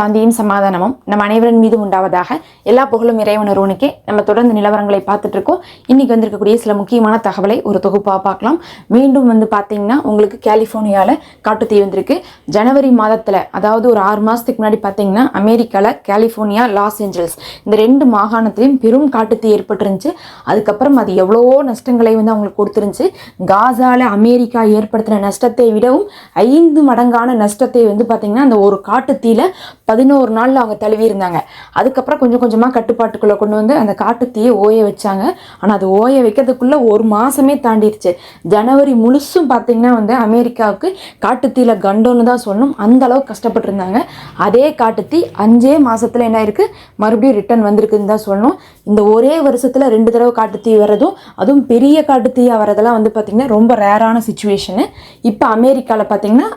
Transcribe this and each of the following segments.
சாந்தியும் சமாதானமும் நம் அனைவரின் மீதும் உண்டாவதாக எல்லா புகழும் இறைவன் ஒருவனுக்கே நம்ம தொடர்ந்து நிலவரங்களை பார்த்துட்டு இருக்கோம். இன்னைக்கு வந்திருக்கக்கூடிய சில முக்கியமான தகவலை ஒரு தொகுப்பாக பார்க்கலாம். மீண்டும் வந்து பார்த்தீங்கன்னா உங்களுக்கு கலிஃபோர்னியாவில் காட்டுத்தீ வந்திருக்கு. ஜனவரி மாதத்தில் அதாவது ஒரு ஆறு மாதத்துக்கு முன்னாடி பார்த்தீங்கன்னா அமெரிக்காவில் கலிஃபோர்னியா லாஸ் ஏஞ்சல்ஸ் இந்த ரெண்டு மாகாணத்திலையும் பெரும் காட்டுத்தீ ஏற்பட்டுருந்துச்சு. அதுக்கப்புறம் அது எவ்வளவோ நஷ்டங்களை வந்து அவங்களுக்கு கொடுத்துருந்துச்சு. காசாவில் அமெரிக்கா ஏற்படுத்தின நஷ்டத்தை விடவும் ஐந்து மடங்கான நஷ்டத்தை வந்து பார்த்தீங்கன்னா அந்த ஒரு காட்டுத்தீல பதினோரு நாளில் அவங்க தழுவி இருந்தாங்க. அதுக்கப்புறம் கொஞ்சம் கொஞ்சமாக கட்டுப்பாட்டுக்குள்ளே கொண்டு வந்து அந்த காட்டுத்தீயை ஓய வச்சாங்க. ஆனால் அது ஓய வைக்கிறதுக்குள்ளே ஒரு மாதமே தாண்டிடுச்சு ஜனவரி முழுசும் பார்த்தீங்கன்னா வந்து அமெரிக்காவுக்கு காட்டுத்தீயில் கண்டோன்னு தான் சொல்லணும். அந்த அளவுக்கு கஷ்டப்பட்டுருந்தாங்க. அதே காட்டுத்தீ அஞ்சே மாதத்தில் என்ன ஆயிருக்கு? மறுபடியும் ரிட்டர்ன் வந்திருக்குன்னு தான் சொல்லணும். இந்த ஒரே வருஷத்தில் ரெண்டு தடவை காட்டுத்தீ வர்றதும் அதுவும் பெரிய காட்டுத்தீயாக வரதெல்லாம் வந்து பார்த்திங்கன்னா ரொம்ப ரேரான சுச்சுவேஷனு இப்போ அமெரிக்காவில் பார்த்தீங்கன்னா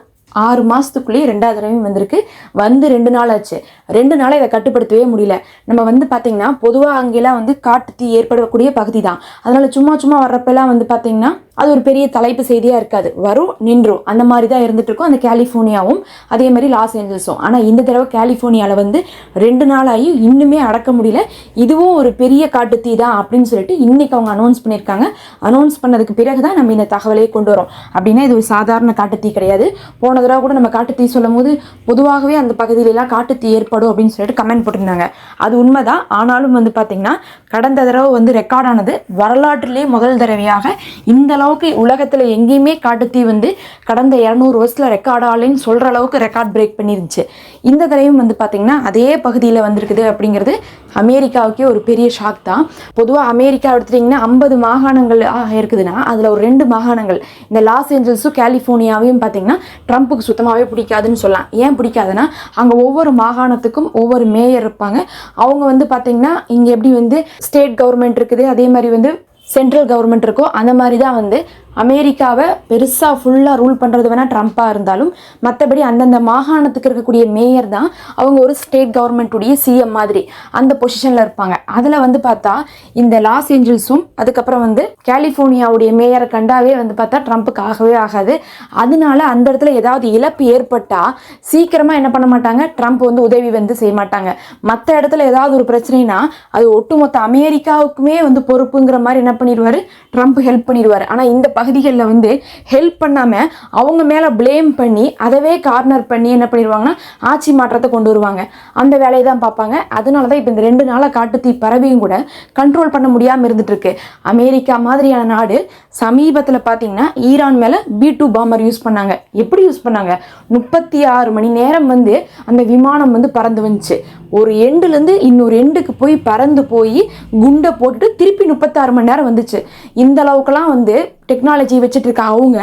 ஆறு மாதத்துக்குள்ளேயே ரெண்டாவது தடவையும் வந்திருக்கு. வந்து ரெண்டு நாள் ஆச்சு. ரெண்டு நாளாக இதை கட்டுப்படுத்தவே முடியல. நம்ம வந்து பார்த்திங்கன்னா பொதுவாக அங்கெல்லாம் வந்து காட்டு தீ ஏற்படக்கூடிய பகுதி தான் அதனால் சும்மா சும்மா வர்றப்பெல்லாம் வந்து பார்த்திங்கன்னா அது ஒரு பெரிய தலைப்பு செய்தியாக இருக்காது. வரும் நின்றும். அந்த மாதிரி தான் இருந்துட்டு இருக்கும் அந்த கலிஃபோர்னியாவும் அதே மாதிரி லாஸ் ஏஞ்சல்ஸும். ஆனால் இந்த தடவை கலிஃபோர்னியாவில் வந்து ரெண்டு நாளாகி இன்னுமே அடக்க முடியல. இதுவும் ஒரு பெரிய காட்டுத்தீ தான் அப்படின்னு சொல்லிட்டு இன்னைக்கு அவங்க அனௌன்ஸ் பண்ணியிருக்காங்க. அனௌன்ஸ் பண்ணதுக்கு பிறகு தான் நம்ம இந்த தகவலையே கொண்டு வரோம். அப்படின்னா இது ஒரு சாதாரண காட்டு தீ கிடையாது. போன தடவை கூட நம்ம காட்டுத்தீ சொல்லும் போது பொதுவாகவே அந்த பகுதியிலலாம் காட்டுத்தீ ஏற்படும் அப்படின்னு சொல்லிட்டு கமெண்ட் போட்டிருந்தாங்க. அது உண்மைதான். ஆனாலும் வந்து பார்த்திங்கன்னா கடந்த தடவை வந்து ரெக்கார்ட் ஆனது வரலாற்றிலே முதல் தடவையாக இந்த அளவுக்கு உலகத்தில் எங்கேயுமே காட்டுத்தீ வந்து கடந்த இரநூறு வருஷத்தில் ரெக்கார்ட் ஆகலைன்னு சொல்கிற அளவுக்கு ரெக்கார்ட் பிரேக் பண்ணிருந்துச்சு. இந்த தடவையும் வந்து பார்த்திங்கன்னா அதே பகுதியில் வந்திருக்குது அப்படிங்கிறது அமெரிக்காவுக்கே ஒரு பெரிய ஷாக் தான். பொதுவாக அமெரிக்கா எடுத்துட்டிங்கன்னா ஐம்பது மாகாணங்கள் ஆ, இருக்குதுன்னா அதில் ஒரு ரெண்டு மாகாணங்கள் இந்த லாஸ் ஏஞ்சல்ஸும் கலிஃபோர்னியாவையும் பார்த்தீங்கன்னா ட்ரம்ப்புக்கு சுத்தமாகவே பிடிக்காதுன்னு சொல்லலாம். ஏன் பிடிக்காதுன்னா அங்கே ஒவ்வொரு மாகாணத்துக்கும் ஒவ்வொரு மேயர் இருப்பாங்க. அவங்க வந்து பார்த்திங்கன்னா இங்கே எப்படி வந்து ஸ்டேட் கவர்மெண்ட் இருக்குது அதே மாதிரி வந்து சென்ட்ரல் கவர்மெண்ட் இருக்கோ அந்த மாதிரி தான் வந்து அமெரிக்காவை பெருசாக ஃபுல்லாக ரூல் பண்ணுறது வேணால் ட்ரம்ப்பாக இருந்தாலும் மற்றபடி அந்தந்த மாகாணத்துக்கு இருக்கக்கூடிய மேயர் தான் அவங்க ஒரு ஸ்டேட் கவர்மெண்ட்டுடைய சிஎம் மாதிரி அந்த பொசிஷனில் இருப்பாங்க. அதில் வந்து பார்த்தா இந்த லாஸ் ஏஞ்சல்ஸும் அதுக்கப்புறம் வந்து கலிஃபோர்னியாவுடைய மேயரை கண்டாவே வந்து பார்த்தா ட்ரம்ப்புக்கு ஆகவே ஆகாது. அதனால அந்த இடத்துல ஏதாவது இழப்பு ஏற்பட்டால் சீக்கிரமாக என்ன பண்ண மாட்டாங்க? ட்ரம்ப் வந்து உதவி வந்து செய்ய மாட்டாங்க. மற்ற இடத்துல ஏதாவது ஒரு பிரச்சனைனா அது ஒட்டுமொத்த அமெரிக்காவுக்குமே வந்து பொறுப்புங்கிற மாதிரி என்ன பண்ணிடுவார்? ட்ரம்ப் ஹெல்ப் பண்ணிடுவார். ஆனால் இந்த பகுதிகளில் வந்து ஹெல்ப் பண்ணாமல் அவங்க மேலே ப்ளேம் பண்ணி அதவே கார்னர் பண்ணி என்ன பண்ணிடுவாங்கன்னா ஆட்சி மாற்றத்தை கொண்டு வருவாங்க. அந்த வேலையை தான் பார்ப்பாங்க. அதனால தான் இப்போ இந்த ரெண்டு நாளாக காட்டுத்தீ பறவையும் கூட கண்ட்ரோல் பண்ண முடியாமல் இருந்துகிட்ருக்கு அமெரிக்கா மாதிரியான நாடு சமீபத்தில் பார்த்தீங்கன்னா ஈரான் மேலே பி டூ பாம்பர் யூஸ் பண்ணாங்க. எப்படி யூஸ் பண்ணாங்க? முப்பத்தி ஆறு மணி நேரம் வந்து அந்த விமானம் வந்து பறந்து வந்துச்சு. ஒரு எண்டுலேருந்து இன்னொரு எண்டுக்கு போய் பறந்து போய் குண்டை போட்டுட்டு திருப்பி முப்பத்தாறு மணி நேரம் வந்துச்சு. இந்த அளவுக்குலாம் வந்து டெக்னாலஜி வச்சுட்டு இருக்க அவங்க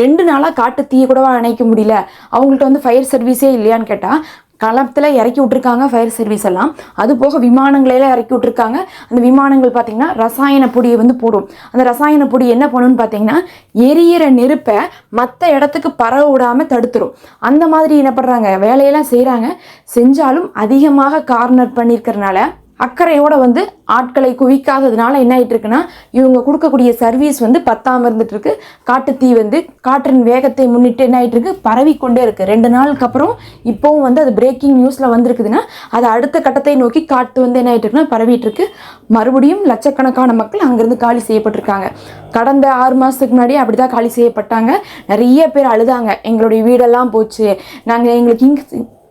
ரெண்டு நாளாக காட்டு தீயை கூடவா அணைக்க முடியல. அவங்கள்ட்ட வந்து ஃபயர் சர்வீஸே இல்லையான்னு கேட்டால் களத்தில் இறக்கி விட்ருக்காங்க ஃபயர் சர்வீஸ் எல்லாம். அது போக விமானங்களெல்லாம் இறக்கி விட்ருக்காங்க அந்த விமானங்கள் பார்த்தீங்கன்னா ரசாயன பொடியை வந்து போடும். அந்த ரசாயன பொடி என்ன பண்ணுன்னு பார்த்தீங்கன்னா எரியிற நெருப்பை மற்ற இடத்துக்கு பரவ விடாமல் தடுத்துரும். அந்த மாதிரி என்ன பண்ணுறாங்க வேலையெல்லாம் செய்கிறாங்க செஞ்சாலும் அதிகமாக கார்னர் பண்ணியிருக்கிறனால அக்கறையோட வந்து ஆட்களை குவிக்காததுனால என்ன ஆயிட்டு இருக்குன்னா இவங்க கொடுக்கக்கூடிய சர்வீஸ் வந்து பத்தாம இருந்துட்டு இருக்கு காட்டுத்தீ வந்து காற்றின் வேகத்தை முன்னிட்டு என்ன ஆகிட்டுருக்கு பரவிக்கொண்டே இருக்குது ரெண்டு நாளுக்கு அப்புறம் இப்போவும் வந்து அது பிரேக்கிங் நியூஸில் வந்திருக்குதுன்னா அது அடுத்த கட்டத்தை நோக்கி காட்டு வந்து என்ன ஆயிட்டு இருக்குன்னா பரவிட்டு இருக்கு மறுபடியும் லட்சக்கணக்கான மக்கள் அங்கேருந்து காலி செய்யப்பட்டிருக்காங்க. கடந்த ஆறு மாதத்துக்கு முன்னாடி அப்படி தான் காலி செய்யப்பட்டாங்க. நிறைய பேர் அழுதாங்க. எங்களுடைய வீடெல்லாம் போச்சு. நாங்கள் எங்களுக்கு இங்க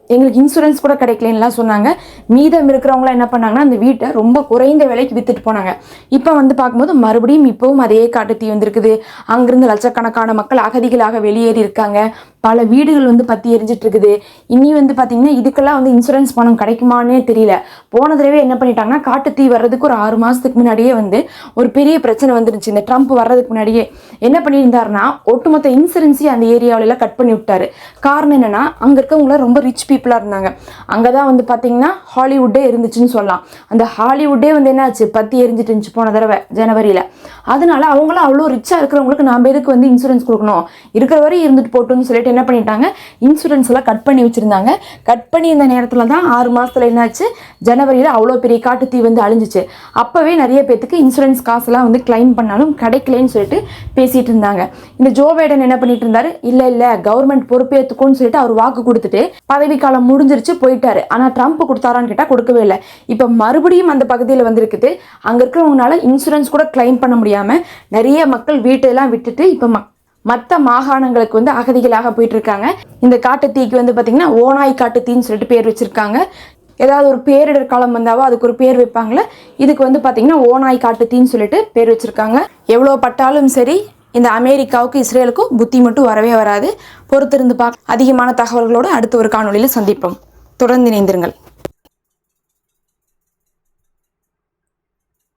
எங்களுக்கு இன்சூரன்ஸ் கூட கிடைக்கலன்னுலாம் சொன்னாங்க. மீதம் இருக்கிறவங்களாம் என்ன பண்ணாங்கன்னா அந்த வீட்டை ரொம்ப குறைந்த விலைக்கு வித்துட்டு போனாங்க. இப்போ வந்து பார்க்கும்போது மறுபடியும் இப்போவும் அதே காட்டு தீ வந்திருக்குது. அங்கிருந்து லட்சக்கணக்கான மக்கள் அகதிகளாக வெளியேறி இருக்காங்க. பல வீடுகள் வந்து பற்றி எரிஞ்சிட்டு இருக்குது இனி வந்து பார்த்தீங்கன்னா இதுக்கெல்லாம் வந்து இன்சூரன்ஸ் பணம் கிடைக்குமானே தெரியல. போன தடவை என்ன பண்ணிட்டாங்கன்னா காட்டு தீ வர்றதுக்கு ஒரு ஆறு மாதத்துக்கு முன்னாடியே வந்து ஒரு பெரிய பிரச்சனை வந்துருச்சு. இந்த ட்ரம்ப் வர்றதுக்கு முன்னாடியே என்ன பண்ணியிருந்தாருன்னா ஒட்டுமொத்த இன்சூரன்ஸையும் அந்த ஏரியாவிலலாம் கட் பண்ணி விட்டாரு. காரணம் என்னென்னா அங்கே இருக்கவங்கள ரொம்ப ரிச் பீப்புளாக இருந்தாங்க. அங்கே தான் வந்து பார்த்தீங்கன்னா ஹாலிவுட்டே இருந்துச்சுன்னு சொல்லலாம். அந்த ஹாலிவுட்டே வந்து என்னாச்சு? பற்றி எரிஞ்சிட்டு இருந்துச்சு போன தடவை ஜனவரியில். அதனால அவங்களாம் அவ்வளோ ரிச்சாக இருக்கிறவங்களுக்கு நாம் எதுக்கு வந்து இன்சூரன்ஸ் கொடுக்கணும்? இருக்கிற வரை இருந்துட்டு போட்டோம்னு சொல்லிட்டு என்ன பண்ணிட்டாங்க? இன்சூரன்ஸ் எல்லாம் கட் பண்ணி வச்சுருந்தாங்க. கட் பண்ணி இந்த நேரத்தில் தான் ஆறு மாதத்தில் என்னாச்சு? ஜனவரியில் அவ்வளோ பெரிய காட்டு தீ வந்து அழிஞ்சிச்சு. அப்போவே நிறைய பேத்துக்கு இன்சூரன்ஸ் காசுலாம் வந்து கிளைம் பண்ணாலும் கிடைக்கலன்னு சொல்லிட்டு பேசிகிட்டு இருந்தாங்க. இந்த ஜோ பைடன் என்ன பண்ணிட்டு இருந்தாரு? இல்லை இல்லை கவர்மெண்ட் பொறுப்பேற்றுக்கும்னு சொல்லிட்டு அவர் வாக்கு கொடுத்துட்டு பதவிக்காலம் முடிஞ்சிருச்சு போயிட்டாரு. ஆனால் ட்ரம்ப் கொடுத்தாரான்னு கேட்டால் கொடுக்கவே இல்லை. இப்போ மறுபடியும் அந்த பகுதியில் வந்திருக்குது. அங்கே இருக்கிறவங்களால இன்சூரன்ஸ் கூட கிளைம் பண்ண முடியாமல் நிறைய மக்கள் வீட்டெல்லாம் விட்டுட்டு இப்போ மக் மற்ற மாகாணங்களுக்கு வந்து அகதிகளாக போயிட்டு இருக்காங்க இந்த காட்டுத்தீக்கு வந்து பார்த்திங்கன்னா ஓனாய் காட்டுத்தீன்னு சொல்லிட்டு பேர் வச்சுருக்காங்க. ஏதாவது ஒரு பேரிடர் காலம் வந்தாவோ அதுக்கு ஒரு பேர் வைப்பாங்களே இதுக்கு வந்து பார்த்திங்கன்னா ஓனாய் காட்டுத்தீன்னு சொல்லிட்டு பேர் வச்சுருக்காங்க. எவ்வளோ பட்டாலும் சரி இந்த அமெரிக்காவுக்கும் இஸ்ரேலுக்கும் புத்தி மட்டும் வரவே வராது. பொறுத்திருந்து பார்க்க அதிகமான தகவல்களோடு அடுத்த ஒரு காணொலியில் சந்திப்போம். தொடர்ந்து இணைந்திருங்கள்.